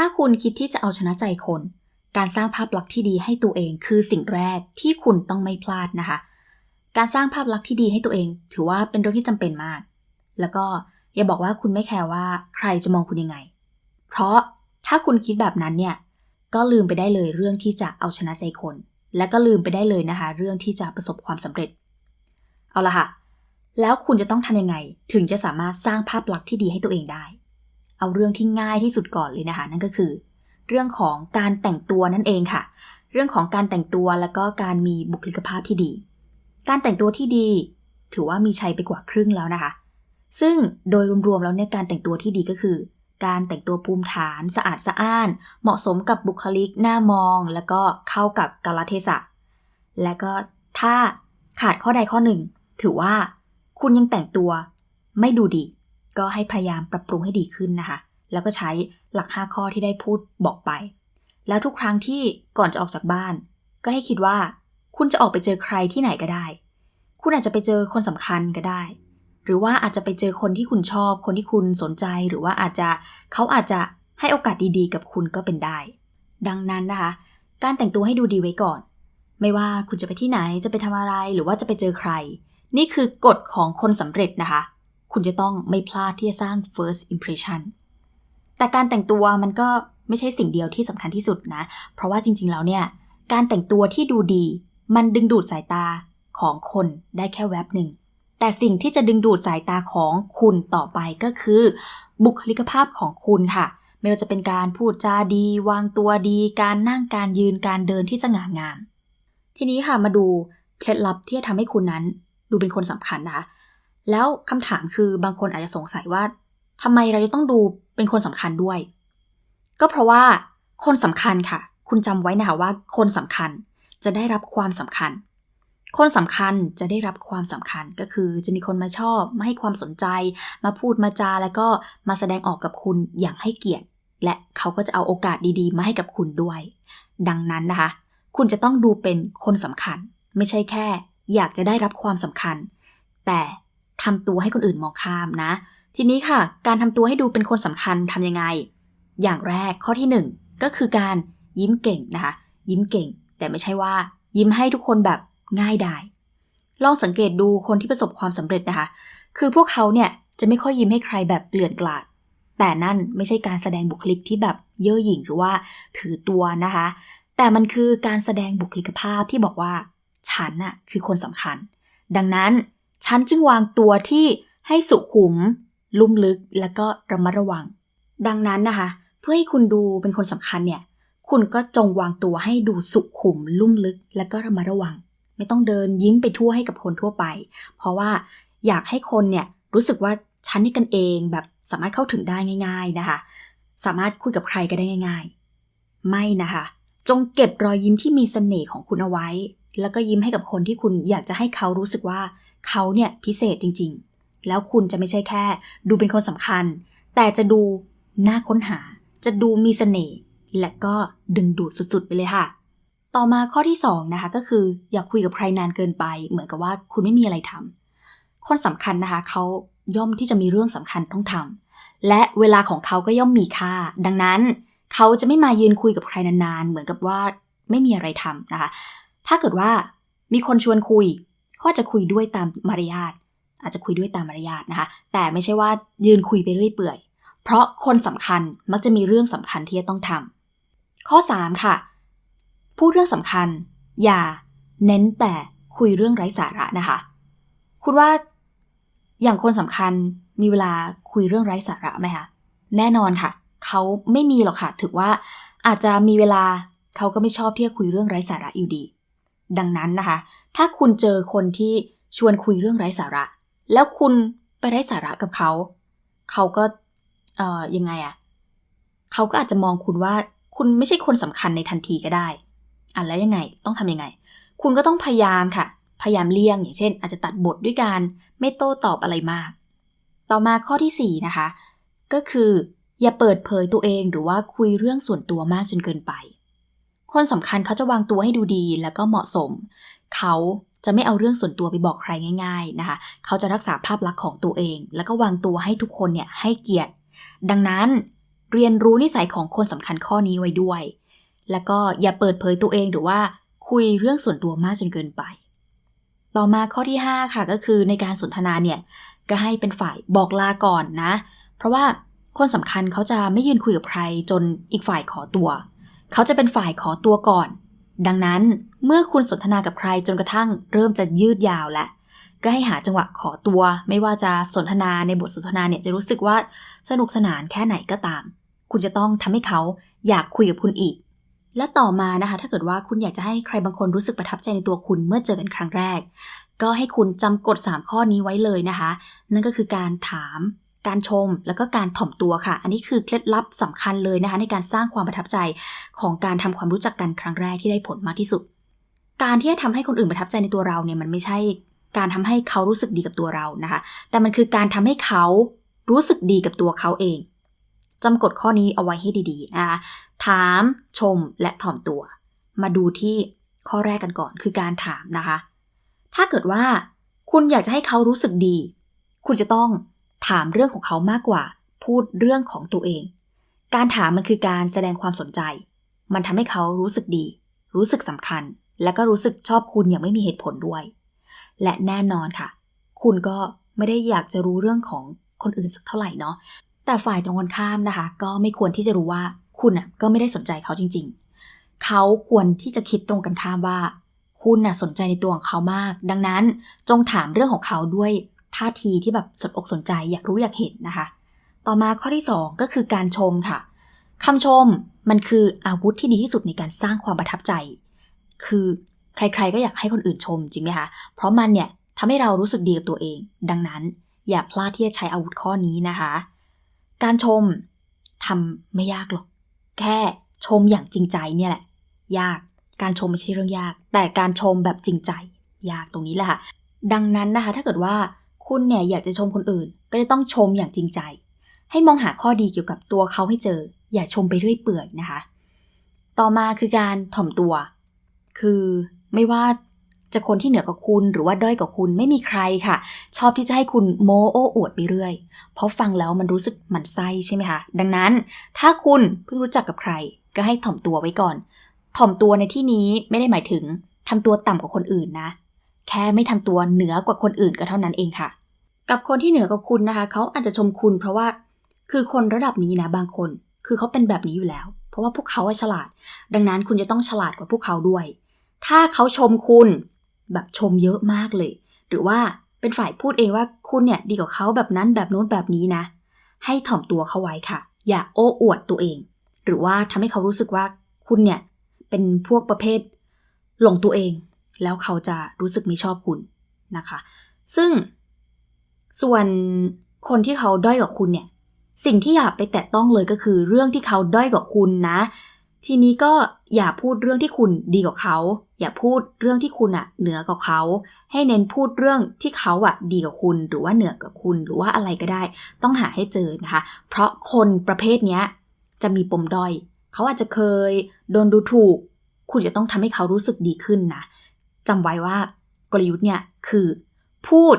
ถ้าคุณคิดที่จะเอาชนะใจคน การสร้างภาพลักษณ์ที่ดีให้ตัวเองคือสิ่งแรกที่คุณต้องไม่พลาดนะคะ การสร้างภาพลักษณ์ที่ดีให้ตัวเอง ถือว่าเป็นเรื่องที่จำเป็นมาก แล้วก็อย่าบอกว่าคุณไม่แคร์ว่าใครจะมองคุณยังไง เพราะถ้าคุณคิดแบบนั้นเนี่ย ก็ลืมไปได้เลยเรื่องที่จะเอาชนะใจคน และก็ลืมไปได้เลยนะคะ เรื่องที่จะประสบความสำเร็จ เอาละค่ะ แล้วคุณจะต้องทำยังไง ถึงจะสามารถสร้างภาพลักษณ์ที่ดีให้ตัวเองได้ เอาเรื่องที่ง่ายที่สุดก่อนเลยนะคะ นั่นก็คือ เรื่องของการแต่งตัวนั่นเองค่ะ เรื่องของการแต่งตัวแล้วก็การมีบุคลิกภาพที่ดี การแต่งตัวที่ดี ถือว่ามีชัยไปกว่าครึ่งแล้วนะคะ ซึ่งโดยรวมๆแล้วเนี่ยการแต่งตัวที่ดีก็คือ การแต่งตัวภูมิฐานสะอาดสะอ้าน เหมาะสมกับบุคลิกหน้ามอง แล้วก็เข้ากับกาลเทศะและก็ถ้าขาดข้อใดข้อหนึ่ง ถือว่าคุณยังแต่งตัวไม่ดูดี ก็ให้พยายามปรับปรุงให้ดีขึ้นนะคะ แล้วก็ใช้หลัก 5 ข้อที่ได้พูดบอกไป แล้วทุกครั้งที่ก่อนจะออกจากบ้าน ก็ให้คิดว่า คุณจะออกไปเจอใครที่ไหนก็ได้ คุณอาจจะไปเจอคนสำคัญก็ได้ หรือว่าอาจจะไปเจอคนที่คุณชอบ คนที่คุณสนใจ หรือว่าอาจจะเขาอาจจะให้โอกาสดีๆ กับคุณก็เป็นได้ ดังนั้นนะคะ การแต่งตัวให้ดูดีไว้ก่อน ไม่ว่าคุณจะไปที่ไหนจะไปทำอะไรหรือว่าจะไปเจอใคร นี่คือกฎของคนสำเร็จนะคะ คุณจะต้องไม่พลาดที่จะสร้าง first impression แต่การแต่งตัวมันก็ไม่ใช่สิ่งเดียวที่สำคัญที่สุดนะ เพราะว่าจริงๆ แล้วเนี่ย การแต่งตัวที่ดูดี มันดึงดูดสายตาของคนได้แค่แวบหนึ่ง แต่สิ่งที่จะดึงดูดสายตาของคุณต่อไปก็คือ บุคลิกภาพของคุณค่ะ ไม่ว่าจะเป็นการพูดจาดี วางตัวดี การนั่งการยืนการเดินที่สง่างาม ทีนี้ค่ะมาดูเคล็ดลับที่จะทำให้คุณนั้น ดูเป็นคนสำคัญนะคะ แล้วคำถามคือบางคนอาจจะสงสัยว่าทำไมเราจะต้องดูเป็นคนสำคัญด้วย ก็เพราะว่าคนสำคัญค่ะ คุณจำไว้นะคะว่าคนสำคัญจะได้รับความสำคัญ คนสำคัญจะได้รับความสำคัญก็คือจะมีคนมาชอบมาให้ความสนใจ มาพูดมาจาแล้วก็มาแสดงออกกับคุณอย่างให้เกียรติ และเขาก็จะเอาโอกาสดีๆ มาให้กับคุณด้วย ดังนั้นนะคะ คุณจะต้องดูเป็นคนสำคัญ ไม่ใช่แค่ อยากจะได้รับความสำคัญ แต่ ทำตัวให้คนอื่นมองข้ามนะ ทีนี้ค่ะ การทำตัวให้ดูเป็นคนสำคัญทำยังไง อย่างแรกข้อที่หนึ่งก็คือการยิ้มเก่งนะคะ ยิ้มเก่ง แต่ไม่ใช่ว่า ยิ้มให้ทุกคนแบบง่ายดายลองสังเกตดูคนที่ประสบความสำเร็จนะคะ คือพวกเขาเนี่ยจะไม่ค่อยยิ้มให้ใครแบบเกลื่อนกลาด แต่นั่นไม่ใช่การแสดงบุคลิกที่แบบเย่อหยิ่งหรือว่าถือตัวนะคะ แต่มันคือการแสดงบุคลิกภาพที่บอกว่า ฉันน่ะคือคนสำคัญ ดังนั้น ฉันจึงวางตัวที่ให้สุขุม ลุ่มลึกและก็ระมัดระวัง ดังนั้นนะคะ เพื่อให้คุณดูเป็นคนสำคัญเนี่ย คุณก็จงวางตัวให้ดูสุขุม ลุ่มลึกและก็ระมัดระวัง ไม่ต้องเดินยิ้มไปทั่วให้กับคนทั่วไป เพราะว่าอยากให้คนเนี่ยรู้สึกว่าฉันนี่กันเองแบบสามารถเข้าถึงได้ง่าย ๆนะคะ สามารถคุยกับใครก็ได้ง่าย ๆ ไม่นะคะ จงเก็บรอยยิ้มที่มีเสน่ห์ของคุณเอาไว้ แล้วก็ยิ้มให้กับคนที่คุณอยากจะให้เขารู้สึกว่า เขาเนี่ยพิเศษจริงๆ แล้วคุณจะไม่ใช่แค่ ดูเป็นคนสำคัญ แต่จะดูน่าค้นหา จะดูมีเสน่ห์และก็ดึงดูดสุดๆ ไปเลยค่ะ ต่อมาข้อที่2นะคะก็คืออย่าคุยกับใครนานเกินไป เหมือนกับว่าคุณไม่มีอะไรทำคนสำคัญนะคะเขาย่อมที่จะมีเรื่องสำคัญต้องทำและเวลาของเขาก็ย่อมมีค่า ดังนั้นเขาจะไม่มายืนคุยกับใครนานๆ เหมือนกับว่าไม่มีอะไรทำนะคะ ถ้าเกิดว่ามีคนชวนคุย ก็จะคุยด้วยตามมารยาท อาจจะคุยด้วยตามมารยาทนะคะ แต่ไม่ใช่ว่ายืนคุยไปเรื่อยเปื่อย เพราะคนสำคัญมักจะมีเรื่องสำคัญที่จะต้องทำข้อ 3 ค่ะ พูดเรื่องสำคัญ อย่าเน้นแต่คุยเรื่องไร้สาระนะคะ คุณว่าอย่างคนสำคัญมีเวลาคุยเรื่องไร้สาระไหมคะ แน่นอนค่ะ เขาไม่มีหรอกค่ะ ถือว่าอาจจะมีเวลาเขาก็ไม่ชอบที่จะคุยเรื่องไร้สาระอยู่ดี ดังนั้นนะคะ ถ้าคุณเจอคนที่ชวนคุยเรื่องไร้สาระ แล้วคุณไปไร้สาระกับเขา เขาก็เอ่อยังไงอะเขาก็อาจจะมองคุณว่าคุณไม่ใช่คนสำคัญในทันทีก็ได้อะแล้วยังไงต้องทำยังไง คุณก็ต้องพยายามค่ะ พยายามเลี่ยงอย่างเช่น อาจจะตัดบทด้วยการไม่โต้ตอบอะไรมาก ต่อมาข้อที่ 4 นะคะ ก็คือ อย่าเปิดเผยตัวเองหรือว่าคุยเรื่องส่วนตัวมากจนเกินไป คนสำคัญเขาจะวางตัวให้ดูดีแล้วก็เหมาะสม เขาจะไม่เอาเรื่องส่วนตัวไปบอกใครง่าย ๆนะคะ เขาจะรักษาภาพลักษณ์ของตัวเอง แล้วก็วางตัวให้ทุกคนเนี่ยให้เกียรติ ดังนั้นเรียนรู้นิสัยของคนสำคัญข้อนี้ไว้ด้วย แล้วก็อย่าเปิดเผยตัวเองหรือว่าคุยเรื่องส่วนตัวมากจนเกินไป ต่อมาข้อที่ 5 ค่ะก็คือในการสนทนาเนี่ยก็ให้เป็นฝ่ายบอกลาก่อนนะ เพราะว่าคนสำคัญเขาจะไม่ยืนคุยกับใครจนอีกฝ่ายขอตัว เขาจะเป็นฝ่ายขอตัวก่อน ดังนั้นเมื่อคุณสนทนากับใครจนกระทั่งเริ่มจะยืดยาวแล้วก็ให้หาจังหวะขอตัว ไม่ว่าจะสนทนาในบทสนทนาเนี่ยจะรู้สึกว่าสนุกสนานแค่ไหนก็ตาม คุณจะต้องทำให้เขาอยากคุยกับคุณอีก และต่อมานะคะ ถ้าเกิดว่าคุณอยากจะให้ใครบางคนรู้สึกประทับใจในตัวคุณเมื่อเจอกันครั้งแรก ก็ให้คุณจำกฎ 3 ข้อนี้ไว้เลยนะคะ นั่นก็คือการถาม การชมแล้วก็การถ่อมตัวค่ะ อันนี้คือเคล็ดลับสำคัญเลยนะคะในการสร้างความประทับใจของการทำความรู้จักกันครั้งแรกที่ได้ผลมากที่สุด การที่จะทำให้คนอื่นประทับใจในตัวเราเนี่ยมันไม่ใช่การทำให้เขารู้สึกดีกับตัวเรานะคะ แต่มันคือการทำให้เขารู้สึกดีกับตัวเขาเองจำกฎข้อนี้เอาไว้ให้ดีๆนะคะ ถาม ชม และถ่อมตัว มาดูที่ข้อแรกกันก่อน คือการถามนะคะ ถ้าเกิดว่า คุณอยากจะให้เขารู้สึกดี คุณจะต้อง ถามเรื่องของเขามากกว่า พูดเรื่องของตัวเอง การถามมันคือการแสดงความสนใจ มันทำให้เขารู้สึกดี รู้สึกสำคัญ และก็รู้สึกชอบคุณอย่างไม่มีเหตุผลด้วย และแน่นอนค่ะ คุณก็ไม่ได้อยากจะรู้เรื่องของคนอื่นสักเท่าไหร่เนาะแต่ฝ่ายตรงกันข้ามนะคะ ก็ไม่ควรที่จะรู้ว่าคุณอะก็ไม่ได้สนใจเขาจริง ๆ เขาควรที่จะคิดตรงกันข้ามว่า คุณน่ะสนใจในตัวของเขามาก ดังนั้นจงถามเรื่องของเขาด้วย ท่าทีที่แบบสนอกสนใจอยากรู้อยากเห็นนะคะ ต่อมาข้อที่ 2 ก็คือการชมค่ะคำชมมันคืออาวุธที่ดีที่สุดในการสร้างความประทับใจ คือใครๆก็อยากให้คนอื่นชมจริงไหมคะ เพราะมันเนี่ยทำให้เรารู้สึกดีกับตัวเอง ดังนั้นอย่าพลาดที่จะใช้อาวุธข้อนี้นะคะ การชมทำไม่ยากหรอก แค่ชมอย่างจริงใจเนี่ยแหละ ยาก การชมไม่ใช่เรื่องยาก แต่การชมแบบจริงใจ ยากตรงนี้แหละค่ะ ดังนั้นนะคะ ถ้าเกิดว่า คุณเนี่ยอยากจะชมคนอื่น ก็จะต้องชมอย่างจริงใจ ให้มองหาข้อดีเกี่ยวกับตัวเขาให้เจอ อย่าชมไปเรื่อยเปื่อยนะคะ ต่อมาคือการถ่อมตัว คือไม่ว่าจะคนที่เหนือกว่าคุณหรือว่าด้อยกว่าคุณไม่มีใครค่ะ ชอบที่จะให้คุณโมโอ้อวดไปเรื่อย เพราะฟังแล้วมันรู้สึกหมันไส้ใช่ไหมคะ ดังนั้นถ้าคุณเพิ่งรู้จักกับใคร ก็ให้ถ่อมตัวไว้ก่อน ถ่อมตัวในที่นี้ไม่ได้หมายถึงทำตัวต่ำกว่าคนอื่นนะ แค่ไม่ทำตัวเหนือกว่าคนอื่นก็เท่านั้นเองค่ะ กับคนที่เหนือกว่าคุณนะคะ เขาอาจจะชมคุณเพราะว่าคือคนระดับนี้นะบางคน คือเขาเป็นแบบนี้อยู่แล้ว เพราะว่าพวกเขาฉลาด ดังนั้นคุณจะต้องฉลาดกว่าพวกเขาด้วย ถ้าเขาชมคุณแบบชมเยอะมากเลย หรือว่าเป็นฝ่ายพูดเองว่าคุณเนี่ยดีกว่าเขาแบบนั้นแบบโน้นแบบนี้นะ ให้ถ่อมตัวเขาไว้ค่ะ อย่าโอ้อวดตัวเอง หรือว่าทำให้เขารู้สึกว่าคุณเนี่ยเป็นพวกประเภทหลงตัวเอง แล้วเขาจะรู้สึกไม่ชอบคุณนะคะ ซึ่งส่วนคนที่เขาด้อยกว่าคุณเนี่ย สิ่งที่อย่าไปแตะต้องเลยก็คือ เรื่องที่เขาด้อยกว่าคุณนะ ทีนี้ก็อย่าพูดเรื่องที่คุณดีกว่าเขา อย่าพูดเรื่องที่คุณอะเหนือกว่าเขา ให้เน้นพูดเรื่องที่เขาอะดีกว่าคุณ หรือว่าเหนือกว่าคุณ หรือว่าอะไรก็ได้ ต้องหาให้เจอนะคะ เพราะคนประเภทเนี้ยจะมีปมด้อย เขาอาจจะเคยโดนดูถูก คุณจะต้องทำให้เขารู้สึกดีขึ้นนะ จำไว้ว่ากลยุทธ์เนี่ยคือ พูด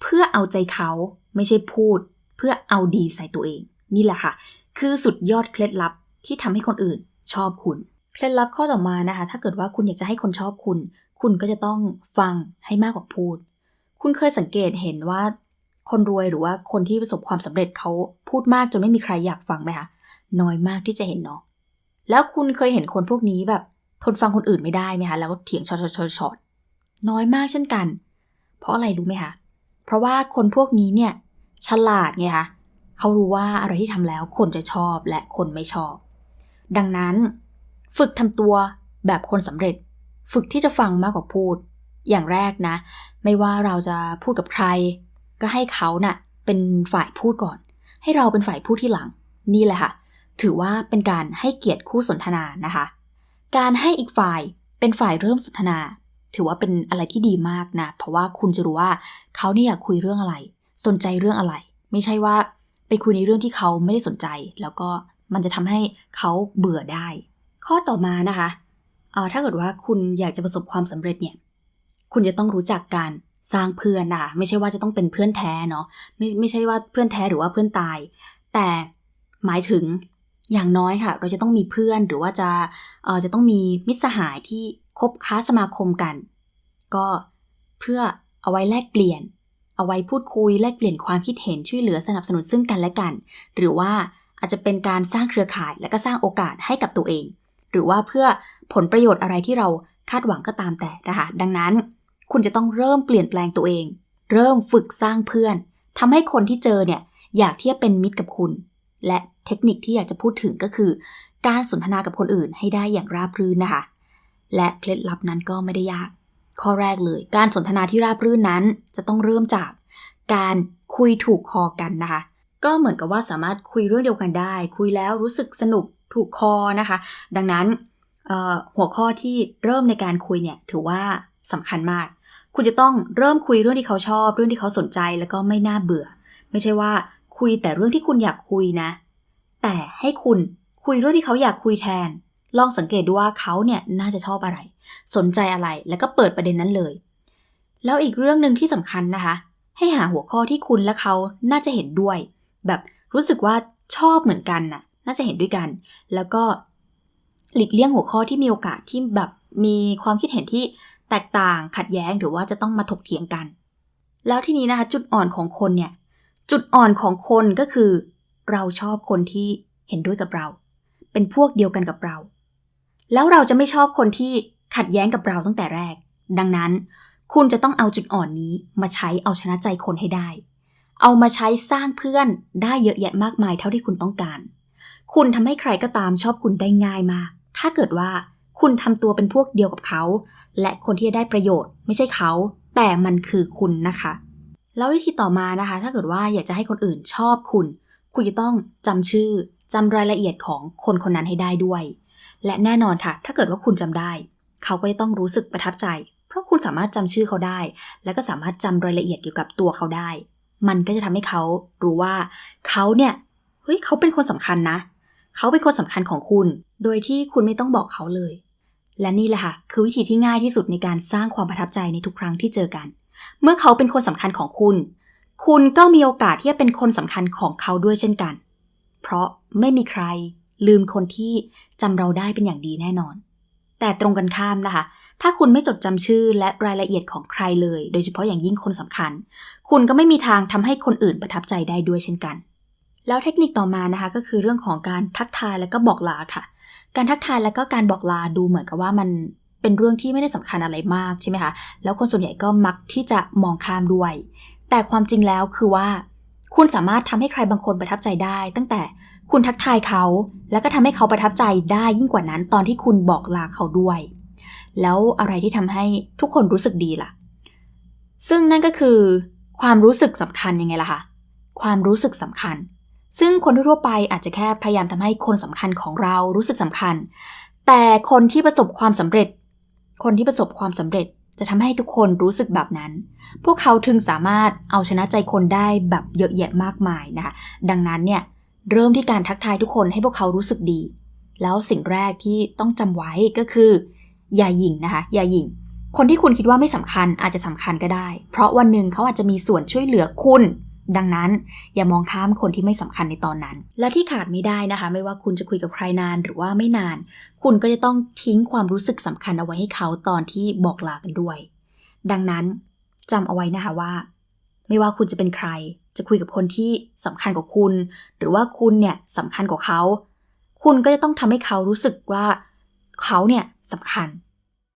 เพื่อเอาใจเขาไม่ใช่พูด เพื่อเอาดีใส่ตัวเอง นี่แหละค่ะ คือสุดยอดเคล็ดลับที่ทำให้คนอื่นชอบคุณ เคล็ดลับข้อต่อมานะคะ ถ้าเกิดว่าคุณอยากจะให้คนชอบคุณ คุณก็จะต้องฟังให้มากกว่าพูด คุณเคยสังเกตเห็นว่า คนรวยหรือว่าคนที่ประสบความสำเร็จเขาพูดมากจนไม่มีใครอยากฟังไหมคะน้อยมากที่จะเห็นเนาะแล้วคุณเคยเห็นคนพวกนี้แบบทนฟังคนอื่นไม่ได้ไหมคะแล้วก็เถียงช็อตชอตชอต น้อยมากเช่นกัน เพราะอะไรรู้ไหมคะ เพราะว่าคนพวกนี้เนี่ยฉลาดไงคะเขารู้ว่าอะไรที่ทำแล้วคนจะชอบและคนไม่ชอบ ดังนั้น ฝึกทำตัวแบบคนสำเร็จ ฝึกที่จะฟังมากกว่าพูด อย่างแรกนะ ไม่ว่าเราจะพูดกับใคร ก็ให้เขานะ่ะเป็นฝ่ายพูดก่อน ให้เราเป็นฝ่ายพูดที่หลัง นี่แหละค่ะ ถือว่าเป็นการให้เกียรติคู่สนทนานะคะ การให้อีกฝ่ายเป็นฝ่ายเริ่มสนทนา ถือว่าเป็นอะไรที่ดีมากนะ เพราะว่าคุณจะรู้ว่าเขาเนี่ยอยากคุยเรื่องอะไร สนใจเรื่องอะไร ไม่ใช่ว่าไปคุยในเรื่องที่เขาไม่ได้สนใจ แล้วก็มันจะทำให้เขาเบื่อได้ ข้อต่อมานะคะเอ่อถ้าเกิดว่าคุณอยากจะประสบความสำเร็จเนี่ย คุณจะต้องรู้จักการสร้างเพื่อนนะคะไม่ใช่ว่าจะต้องเป็นเพื่อนแท้เนาะไม่ไม่ใช่ว่าเพื่อนแท้หรือว่าเพื่อนตาย แต่หมายถึงอย่างน้อยค่ะ เราจะต้องมีเพื่อนหรือว่าจะเอ่อจะต้องมีมิตรสหายที่ คบค้าสมาคมกัน ก็เพื่อเอาไว้แลกเปลี่ยน เอาไว้พูดคุยแลกเปลี่ยนความคิดเห็นช่วยเหลือสนับสนุนซึ่งกันและกัน หรือว่าอาจจะเป็นการสร้างเครือข่ายและก็สร้างโอกาสให้กับตัวเอง หรือว่าเพื่อผลประโยชน์อะไรที่เราคาดหวังก็ตามแต่นะคะดังนั้นคุณจะต้องเริ่มเปลี่ยนแปลงตัวเอง เริ่มฝึกสร้างเพื่อนทำให้คนที่เจอเนี่ยอยากที่จะเป็นมิตรกับคุณ และเทคนิคที่อยากจะพูดถึงก็คือ การสนทนากับคนอื่นให้ได้อย่างราบรื่นนะคะ และเคล็ดลับนั้นก็ไม่ได้ยาก ข้อแรกเลย การสนทนาที่ราบรื่นนั้น จะต้องเริ่มจากการคุยถูกคอกันนะคะ ก็เหมือนกับว่าสามารถคุยเรื่องเดียวกันได้ คุยแล้วรู้สึกสนุกถูกคอนะคะ ดังนั้นหัวข้อที่เริ่มในการคุยเนี่ยถือว่าสำคัญมาก คุณจะต้องเริ่มคุยเรื่องที่เขาชอบ เรื่องที่เขาสนใจแล้วก็ไม่น่าเบื่อ ไม่ใช่ว่าคุยแต่เรื่องที่คุณอยากคุยนะ แต่ให้คุณคุยเรื่องที่เขาอยากคุยแทน ลองสังเกตดูว่าเขาเนี่ยน่าจะชอบอะไร สนใจอะไรแล้วก็เปิดประเด็นนั้นเลย แล้วอีกเรื่องหนึ่งที่สำคัญนะคะ ให้หาหัวข้อที่คุณและเขาน่าจะเห็นด้วย แบบรู้สึกว่าชอบเหมือนกันน่ะ น่าจะเห็นด้วยกัน แล้วก็หลีกเลี่ยงหัวข้อที่มีโอกาสที่แบบมีความคิดเห็นที่แตกต่างขัดแย้งหรือว่าจะต้องมาถกเถียงกัน แล้วที่นี้นะคะจุดอ่อนของคนเนี่ย จุดอ่อนของคนก็คือ เราชอบคนที่เห็นด้วยกับเรา เป็นพวกเดียวกันกับเรา แล้วเราจะไม่ชอบคนที่ขัดแย้งกับเราตั้งแต่แรก ดังนั้น คุณจะต้องเอาจุดอ่อนนี้มาใช้เอาชนะใจคนให้ได้ เอามาใช้สร้างเพื่อนได้เยอะแยะมากมายเท่าที่คุณต้องการ คุณทำให้ใครก็ตามชอบคุณได้ง่ายมาก ถ้าเกิดว่าคุณทำตัวเป็นพวกเดียวกับเขา และคนที่จะได้ประโยชน์ ไม่ใช่เขา แต่มันคือคุณนะคะ แล้ววิธีต่อมานะคะ ถ้าเกิดว่าอยากจะให้คนอื่นชอบคุณ คุณจะต้องจำชื่อจำรายละเอียดของคนคนนั้นให้ได้ด้วย และแน่นอนค่ะ ถ้าเกิดว่าคุณจำได้ เขาก็จะต้องรู้สึกประทับใจ เพราะคุณสามารถจำชื่อเขาได้ และก็สามารถจำรายละเอียดเกี่ยวกับตัวเขาได้ มันก็จะทำให้เขารู้ว่า เขาเนี่ยเฮ้ยเขาเป็นคนสำคัญนะ เขาเป็นคนสำคัญของคุณ โดยที่คุณไม่ต้องบอกเขาเลย และนี่แหละค่ะ คือวิธีที่ง่ายที่สุดในการสร้างความประทับใจในทุกครั้งที่เจอกัน เมื่อเขาเป็นคนสำคัญของคุณ คุณก็มีโอกาสที่จะเป็นคนสำคัญของเขาด้วยเช่นกัน เพราะไม่มีใคร ลืมคนที่จำเราได้เป็นอย่างดีแน่นอน แต่ตรงกันข้ามนะคะ ถ้าคุณไม่จดจำชื่อและรายละเอียดของใครเลย โดยเฉพาะอย่างยิ่งคนสำคัญ คุณก็ไม่มีทางทำให้คนอื่นประทับใจได้ด้วยเช่นกัน แล้วเทคนิคต่อมานะคะก็คือเรื่องของการทักทายและก็บอกลาค่ะ การทักทายและก็การบอกลาดูเหมือนกับว่ามันเป็นเรื่องที่ไม่ได้สำคัญอะไรมากใช่ไหมคะ แล้วคนส่วนใหญ่ก็มักที่จะมองข้ามด้วย แต่ความจริงแล้วคือว่า คุณสามารถทำให้ใครบางคนประทับใจได้ ตั้งแต่ คุณทักทายเขา แล้วก็ทำให้เขาประทับใจได้ยิ่งกว่านั้นตอนที่คุณบอกลาเขาด้วย แล้วอะไรที่ทำให้ทุกคนรู้สึกดีล่ะ ซึ่งนั่นก็คือ ความรู้สึกสำคัญยังไงล่ะคะความรู้สึกสำคัญ ซึ่งคนทั่วไปอาจจะแค่พยายามทำให้คนสำคัญของเรารู้สึกสำคัญ แต่คนที่ประสบความสำเร็จ คนที่ประสบความสำเร็จจะทำให้ทุกคนรู้สึกแบบนั้น พวกเขาถึงสามารถเอาชนะใจคนได้แบบเยอะแยะมากมายนะคะ ดังนั้นเนี่ย เริ่มที่การทักทายทุกคนให้พวกเขารู้สึกดี แล้วสิ่งแรกที่ต้องจำไว้ก็คือ อย่าหยิ่งนะคะ อย่าหยิ่ง คนที่คุณคิดว่าไม่สำคัญอาจจะสำคัญก็ได้ เพราะวันหนึ่งเขาอาจจะมีส่วนช่วยเหลือคุณ ดังนั้น อย่ามองข้ามคนที่ไม่สำคัญในตอนนั้น และที่ขาดไม่ได้นะคะ ไม่ว่าคุณจะคุยกับใครนานหรือว่าไม่นาน คุณก็จะต้องทิ้งความรู้สึกสำคัญเอาไว้ให้เขาตอนที่บอกลากันด้วย ดังนั้นจำเอาไว้นะคะว่า ไม่ว่าคุณจะเป็นใคร จะคุยกับคนที่สำคัญกว่าคุณ หรือว่าคุณเนี่ยสำคัญกว่าเขา คุณก็จะต้องทำให้เขารู้สึกว่าเขาเนี่ยสำคัญ